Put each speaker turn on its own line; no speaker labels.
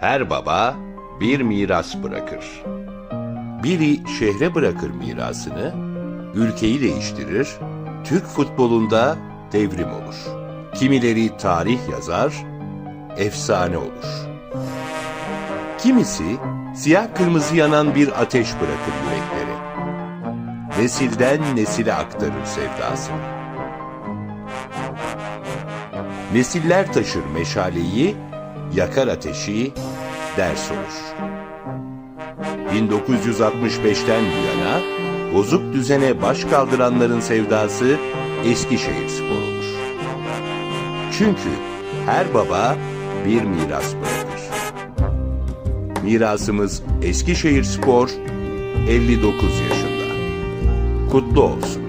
Her baba bir miras bırakır. Biri şehre bırakır mirasını, ülkeyi değiştirir, Türk futbolunda devrim olur. Kimileri tarih yazar, efsane olur. Kimisi siyah kırmızı yanan bir ateş bırakır yüreklere. Nesilden nesile aktarır sevdasını. Nesiller taşır meşaleyi, yakar ateşi, ders olur. 1965'ten bu yana bozuk düzene baş kaldıranların sevdası Eskişehir Spor olur. Çünkü her baba bir miras bırakır. Mirasımız Eskişehir Spor 59 yaşında. Kutlu olsun.